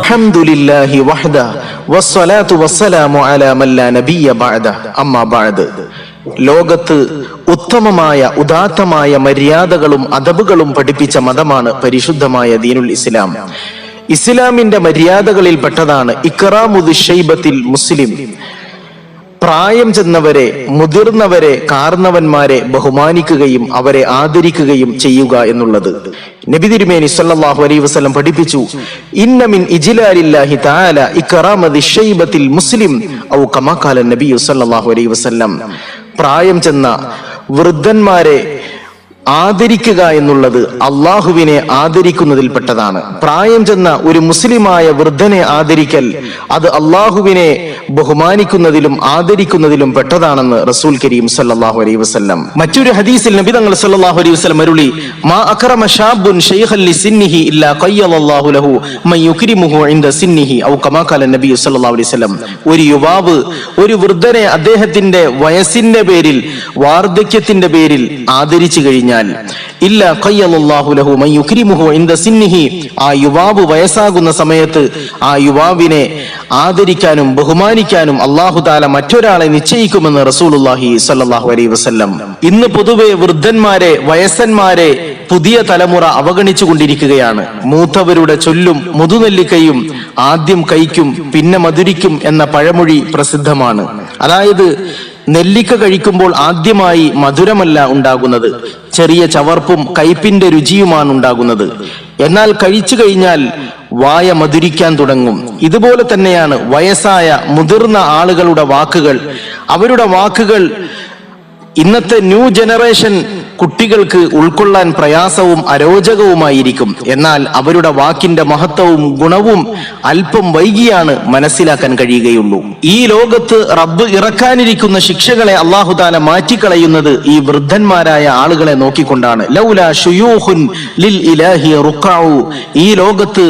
അൽഹംദുലില്ലാഹി വസ്സലാത്തു വസ്സലാമു അലാ അമ്മാ ലോകത്ത് ഉത്തമമായ ഉദാത്തമായ മര്യാദകളും അതബുകളും പഠിപ്പിച്ച മതമാണ് പരിശുദ്ധമായ ദീനുൽ ഇസ്ലാം. ഇസ്ലാമിന്റെ മര്യാദകളിൽ പെട്ടതാണ് ഇക്റാമുദ് മുസ്ലിം. പ്രായം ചെന്നവരെ മുതിർന്നവരെ കാർന്നവന്മാരെ ബഹുമാനിക്കുകയും അവരെ ആദരിക്കുകയും ചെയ്യുക എന്നുള്ളത്. നബി തിരുമേനി സല്ലല്ലാഹു അലൈഹി വസല്ലം പഠിപ്പിച്ചു ഇന്നമിൻ ഇജിലാലില്ലാഹി തആല ഇക്റാമതി ഷൈബത്തിൽ മുസ്ലിം ഔ കമാ ഖാല നബി സല്ലല്ലാഹു അലൈഹി വസല്ലം. പ്രായം ചെന്ന വൃദ്ധന്മാരെ ആദരിക്കുക എന്നുള്ളത് അള്ളാഹുവിനെ ആദരിക്കുന്നതിൽപ്പെട്ടതാണ്. പ്രായം ചെന്ന ഒരു മുസ്ലിമായ വൃദ്ധനെ ആദരിക്കൽ അത് അള്ളാഹുവിനെ ബഹുമാനിക്കുന്നതിലും ആദരിക്കുന്നതിലും പെട്ടതാണെന്ന് റസൂൽ കരീം സല്ലാഹു അലൈഹി വസ്ലം മറ്റൊരു ഹദീസിൽ നബി തങ്ങൾ സല്ലാഹു അലൈഹി വസ്ലം അരുളി മാ അക്രമ ഷാബുൻ ശൈഖൻ ലിസിന്നിഹി ഇല്ലാ ഖയ്യലല്ലാഹു ലഹു മൻ യുക്രിമുഹു ഇൻദ സിന്നിഹി ഔ കമാ ഖാല നബി സല്ലല്ലാഹു അലൈഹി വസല്ലം. ഒരു യുവാവ് ഒരു വൃദ്ധനെ അദ്ദേഹത്തിന്റെ വയസ്സിന്റെ പേരിൽ വാർദ്ധക്യത്തിന്റെ പേരിൽ ആദരിച്ചു കഴിഞ്ഞാൽ ഇല്ല ഖയ്യലല്ലാഹു ലഹു മൻ യുക്രിമുഹു ഇൻദ സിന്നിഹി. ആ യുവാവ് വയസ്സാകുന്ന സമയത്ത് ആ യുവാവിനെ ആദരിക്കാനും ബഹുമാനിക്കാനും അള്ളാഹു താല മറ്റൊരാളെ നിശ്ചയിക്കുമെന്ന് റസൂലുള്ളാഹി സല്ലാഹു അലൈ വസ്ല്ലം. ഇന്ന് പൊതുവെ വൃദ്ധന്മാരെ വയസ്സന്മാരെ പുതിയ തലമുറ അവഗണിച്ചു കൊണ്ടിരിക്കുകയാണ് മൂത്തവരുടെ ചൊല്ലും മുതുനെല്ലിക്കയും ആദ്യം കൈക്കും പിന്നെ മധുരിക്കും എന്ന പഴമൊഴി പ്രസിദ്ധമാണ്. അതായത് നെല്ലിക്ക കഴിക്കുമ്പോൾ ആദ്യമായി മധുരമല്ല ഉണ്ടാകുന്നത്. ചെറിയ ചവർപ്പും കയ്പിന്റെ രുചിയുമാണ് ഉണ്ടാകുന്നത് എന്നാൽ കഴിച്ചു കഴിഞ്ഞാൽ വായ മധുരിക്കാൻ തുടങ്ങും. ഇതുപോലെ തന്നെയാണ് വയസ്സായ മുതിർന്ന ആളുകളുടെ വാക്കുകൾ. അവരുടെ വാക്കുകൾ ഇന്നത്തെ ന്യൂ ജനറേഷൻ കുട്ടികൾക്ക് ഉൾക്കൊള്ളാൻ പ്രയാസവും അരോചകവുമായിരിക്കും. എന്നാൽ അവരുടെ വാക്കിന്റെ മഹത്വവും ഗുണവും അല്പം വൈകിയാണ് മനസ്സിലാക്കാൻ കഴിയുകയുള്ളൂ. ഈ ലോകത്ത് റബ്ബ് ഇറക്കാനിരിക്കുന്ന ശിക്ഷകളെ അള്ളാഹുദാല മാറ്റിക്കളയുന്നത് ഈ വൃദ്ധന്മാരായ ആളുകളെ നോക്കിക്കൊണ്ടാണ്. ലൗല ഷുയൂഹുൻ ലിൽ ഇലാഹി ഈ ലോകത്ത്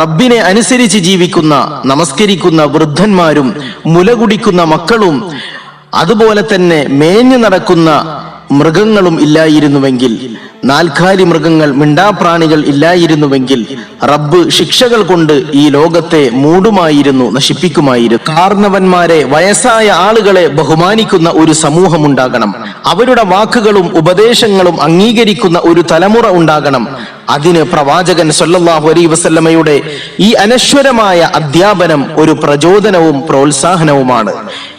റബ്ബിനെ അനുസരിച്ച് ജീവിക്കുന്ന നമസ്കരിക്കുന്ന വൃദ്ധന്മാരും മുലകുടിക്കുന്ന മക്കളും അതുപോലെ തന്നെ മേഞ്ഞു നടക്കുന്ന മൃഗങ്ങളും ഇല്ലായിരുന്നുവെങ്കിൽ നാൽക്കാലി മൃഗങ്ങൾ മിണ്ടാപ്രാണികൾ ഇല്ലായിരുന്നുവെങ്കിൽ റബ്ബ് ശിക്ഷകൾ കൊണ്ട് ഈ ലോകത്തെ മൂടുമായിരുന്നു നശിപ്പിക്കുമായിരുന്നു. കാർണവന്മാരെ വയസ്സായ ആളുകളെ ബഹുമാനിക്കുന്ന ഒരു സമൂഹം ഉണ്ടാകണം അവരുടെ വാക്കുകളും ഉപദേശങ്ങളും അംഗീകരിക്കുന്ന ഒരു തലമുറ ഉണ്ടാകണം. അതിന് പ്രവാചകൻ സൊല്ലാഹു അലൈ വസല്ലമയുടെ ഈ അനശ്വരമായ അധ്യാപനം ഒരു പ്രചോദനവും പ്രോത്സാഹനവുമാണ്.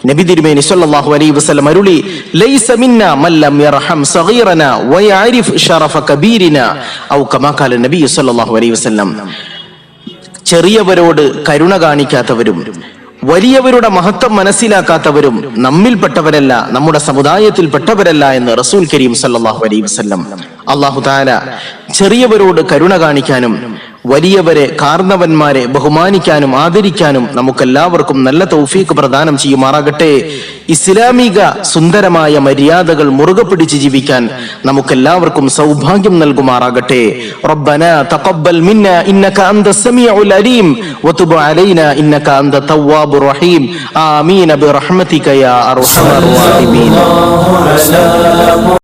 നബി തിരുമേനി സല്ലല്ലാഹു അലൈഹി വസല്ലം അരുളി ലൈസ മിന്ന മല്ലം യർഹം സഗീറന വയരിഫ് ഷറഫ കബീരിന ഔ കമാ ഖാല നബി സല്ലല്ലാഹു അലൈഹി വസല്ലം. ചെറിയവരോട് കരുണ കാണിക്കാത്തവരും വലിയവരുടെ മഹത്വം മനസ്സിലാക്കാത്തവരും നമ്മിൽപ്പെട്ടവരല്ല നമ്മുടെ സമുദായത്തിൽപ്പെട്ടവരല്ല എന്ന് റസൂൽ കരീം സല്ലാഹു അലൈഹി വസല്ലം അള്ളാഹു താല ചെറിയവരോട് കരുണ കാണിക്കാനും വലിയവരെ കാർന്നവന്മാരെ ബഹുമാനിക്കാനും ആദരിക്കാനും നമുക്കെല്ലാവർക്കും നല്ല തൗഫീക്ക് പ്രദാനം ചെയ്യുമാറാകട്ടെ ഇസ്ലാമിക സുന്ദരമായ മര്യാദകൾ മുറുകെ പിടിച്ച് ജീവിക്കാൻ നമുക്കെല്ലാവർക്കും സൗഭാഗ്യം നൽകുമാറാകട്ടെ ربنا تقبل منا انك انت السميع العليم وتب علينا انك انت التواب الرحيم امين برحمتك يا ارحم الراحمين